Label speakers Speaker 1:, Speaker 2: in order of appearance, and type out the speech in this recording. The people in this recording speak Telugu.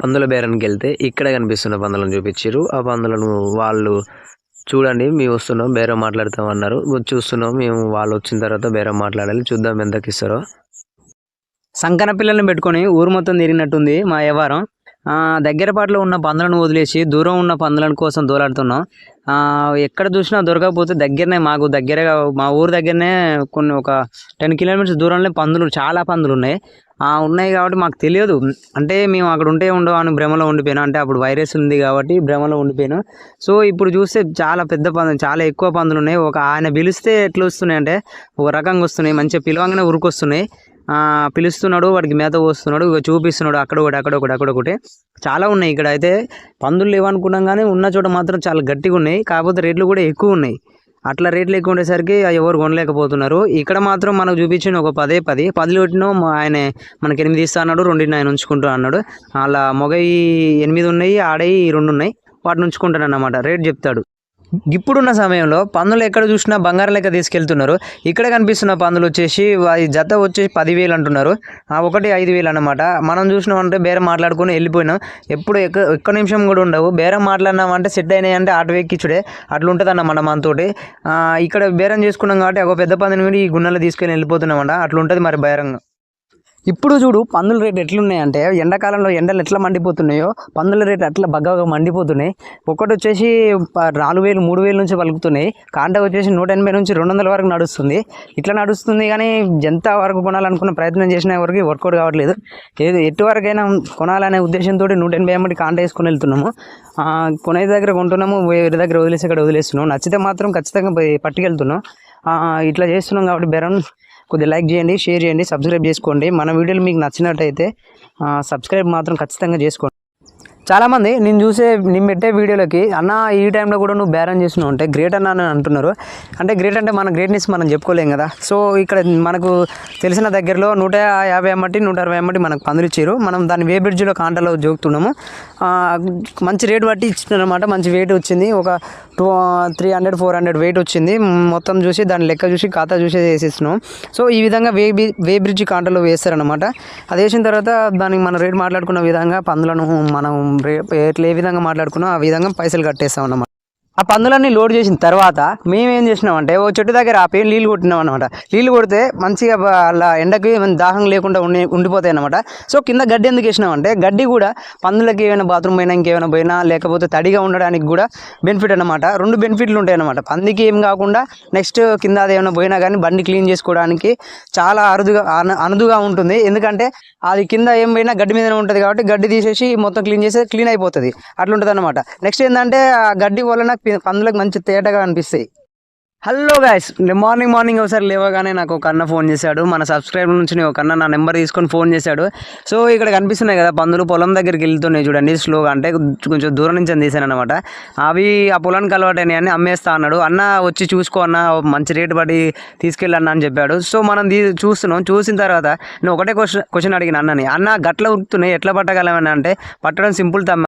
Speaker 1: పందుల బేరానికి వెళ్తే ఇక్కడ కనిపిస్తున్న పందులను చూపించారు ఆ పందులను వాళ్ళు చూడండి మేము వస్తున్నాం బేరం మాట్లాడతాం అన్నారు. చూస్తున్నాం మేము వాళ్ళు వచ్చిన తర్వాత బేరం మాట్లాడాలి చూద్దాం ఎంతకి ఇస్తారో.
Speaker 2: సంకన పిల్లల్ని పెట్టుకొని ఊరు మొత్తం తిరిగినట్టుంది మా వ్యవహారం. దగ్గర పాటలో ఉన్న పందులను వదిలేసి దూరం ఉన్న పందుల కోసం దూలాడుతున్నాం. ఎక్కడ చూసినా దొరకకపోతే దగ్గరనే మాకు దగ్గరగా మా ఊరు దగ్గరనే కొన్ని ఒక టెన్ కిలోమీటర్స్ దూరంలో పందులు చాలా పందులు ఉన్నాయి. ఉన్నాయి కాబట్టి మాకు తెలియదు. అంటే మేము అక్కడ ఉంటే ఉండవు అని భ్రమలో ఉండిపోయినా. అంటే అప్పుడు వైరస్ ఉంది కాబట్టి భ్రమలో ఉండిపోయినా. సో ఇప్పుడు చూస్తే చాలా పెద్ద పందులు చాలా ఎక్కువ పందులు ఉన్నాయి. ఒక ఆయన పిలిస్తే ఎట్లా వస్తున్నాయి అంటే ఒక రకంగా వస్తున్నాయి. మంచిగా పిలవంగానే ఉరుకొస్తున్నాయి. పిలుస్తున్నాడు వాడికి మేత పోస్తున్నాడు ఇక చూపిస్తున్నాడు అక్కడ ఒకటి అక్కడ ఒకటి అక్కడ ఒకటి. చాలా ఉన్నాయి. ఇక్కడ అయితే పందులు లేవనుకున్నాం కానీ ఉన్న చోట మాత్రం చాలా గట్టిగా ఉన్నాయి. కాకపోతే రేట్లు కూడా ఎక్కువ ఉన్నాయి. అట్లా రేట్లు ఎక్కువ ఉండేసరికి అవి ఎవరు కొనలేకపోతున్నారు. ఇక్కడ మాత్రం మనకు చూపించిన ఒక పదే పది. పది కొట్టినో ఆయన మనకి ఎనిమిది ఇస్తా అన్నాడు రెండింటిని ఆయన ఉంచుకుంటా అన్నాడు. అలా మొగయి ఎనిమిది ఉన్నాయి ఆడయి రెండు ఉన్నాయి. వాటిని ఉంచుకుంటాను అన్నమాట రేట్ చెప్తాడు. ఇప్పుడున్న సమయంలో పందులు ఎక్కడ చూసినా బంగారం లెక్క తీసుకెళ్తున్నారు. ఇక్కడ కనిపిస్తున్న పందులు వచ్చేసి వారి జత వచ్చేసి పదివేలు అంటున్నారు. ఆ ఒకటి ఐదు వేలు అనమాట మనం చూసినామంటే బేరం మాట్లాడుకుని వెళ్ళిపోయినాం. ఎప్పుడు ఎక్క నిమిషం కూడా ఉండవు. బేరం మాట్లాడినామంటే సెట్ అయినాయి అంటే ఆటో ఎక్కించుడే. అట్లా ఉంటుంది అన్నమాట మనతోటి ఇక్కడ బేరం చేసుకున్నాం కాబట్టి ఒక పెద్ద పందిని కూడా ఈ గున్నెలో తీసుకెళ్ళి వెళ్ళిపోతున్నామంట. అట్లా ఉంటుంది మరి బేరం ఇప్పుడు చూడు పందుల రేట్ ఎట్లున్నాయంటే ఎండాకాలంలో ఎండలు ఎట్లా మండిపోతున్నాయో పందుల రేట్ అట్లా బగ్గగా మండిపోతున్నాయి. ఒకటి వచ్చేసి నాలుగు వేలు మూడు వేల నుంచి పలుకుతున్నాయి. కాంట వచ్చేసి నూట ఎనభై నుంచి రెండు వందల వరకు నడుస్తుంది. ఇట్లా నడుస్తుంది కానీ ఎంత వరకు కొనాలనుకున్న ప్రయత్నం చేసిన వరకు వర్కౌట్ కావట్లేదు. ఏది ఎటు వరకైనా కొనాలనే ఉద్దేశంతో నూట ఎనభై ఎంబడి కాంట వేసుకొని వెళ్తున్నాము. కొనే దగ్గర కొంటున్నాము వేరే దగ్గర వదిలేసి ఇక్కడ వదిలేస్తున్నాం నచ్చితే మాత్రం ఖచ్చితంగా పోయి పట్టుకెళ్తున్నాం. ఇట్లా చేస్తున్నాం కాబట్టి బెరం కొద్దిగా లైక్ చేయండి షేర్ చేయండి సబ్స్క్రైబ్ చేసుకోండి. మన వీడియోలు మీకు నచ్చినట్టయితే ఆ, సబ్స్క్రైబ్ మాత్రం ఖచ్చితంగా చేసుకోండి. చాలామంది నేను చూసే నేను పెట్టే వీడియోలకి అన్న ఈ టైంలో కూడా నువ్వు బేరం చేస్తున్నావు అంటే గ్రేట్ అన్న అని అంటున్నారు. అంటే గ్రేట్ అంటే మన గ్రేట్నెస్ మనం చెప్పుకోలేం కదా. సో ఇక్కడ మనకు తెలిసిన దగ్గరలో నూట యాభై అమ్మటి నూట అరవై అమ్మటి మనకు పందులు ఇచ్చారు. మనం దాన్ని వే బ్రిడ్జ్లో కాంటలో జోగుతున్నాము మంచి రేట్ బట్టి ఇచ్చినారనమాట మంచి వెయిట్ వచ్చింది. ఒక two three hundred four hundred weight వచ్చింది. మొత్తం చూసి దాని లెక్క చూసి ఖాతా చూసి వేసేస్తున్నాం సో ఈ విధంగా వే బి- వే బ్రిడ్జ్ కాంటలో వేస్తారనమాట అది వేసిన తర్వాత దానికి మనం రేట్ మాట్లాడుకున్న విధంగా పందులను మనం రే ఎట్లా ఏ విధంగా మాట్లాడుకున్నా ఆ విధంగా పైసలు కట్టేస్తాం అన్నమాట ఆ పందులన్నీ లోడ్ చేసిన తర్వాత మేమేం చేసినామంటే ఓ చెట్టు దగ్గర ఆపి నీళ్ళు కొట్టినాం అనమాట నీళ్ళు కొడితే మంచిగా అలా ఎండకి దాహం లేకుండా ఉండి ఉండిపోతాయి అనమాట సో కింద గడ్డి ఎందుకు వేసినామంటే గడ్డి కూడా పందులకి ఏమైనా బాత్రూమ్ పోయినా ఇంకేమైనా పోయినా లేకపోతే తడిగా ఉండడానికి కూడా బెనిఫిట్ అనమాట రెండు బెనిఫిట్లు ఉంటాయి అనమాట పందికి ఏం కాకుండా నెక్స్ట్ కింద అదేమైనా ఏమైనా పోయినా కానీ బండి క్లీన్ చేసుకోవడానికి చాలా అరుదుగా అన- అనుదుగా ఉంటుంది. ఎందుకంటే అది కింద ఏం పోయినా గడ్డి మీదనే ఉంటుంది కాబట్టి గడ్డి తీసేసి మొత్తం క్లీన్ చేస్తే క్లీన్ అయిపోతుంది. అట్లుంటుంది అనమాట నెక్స్ట్ ఏంటంటే ఆ గడ్డి వలన నాకు పందులకు మంచి తేటగా అనిపిస్తాయి. హలో గాయస్ మార్నింగ్ మార్నింగ్ ఒకసారి లేవగానే నాకు ఒక అన్న ఫోన్ చేశాడు. మన సబ్స్క్రైబర్ నుంచి ఒక అన్న నా నెంబర్ తీసుకొని ఫోన్ చేశాడు. సో ఇక్కడ కనిపిస్తున్నాయి కదా పందులు పొలం దగ్గరికి వెళ్తున్నాయి చూడండి స్లోగా. అంటే కొంచెం దూరం నుంచి అని తీసాను అనమాట అవి ఆ పొలానికి అలవాటైనాయి అని అమ్మేస్తా అన్నాడు. అన్న వచ్చి చూసుకో అన్న మంచి రేటు పడి తీసుకెళ్ళన్న అని చెప్పాడు. సో మనం చూస్తున్నాం. చూసిన తర్వాత నేను ఒకటే క్వశ్చన్ క్వశ్చన్ అడిగిన అన్నని. అన్న గట్ల ఉరుకుతున్నాయి ఎట్లా పట్టగలమని అంటే పట్టడం సింపుల్ తమ్మ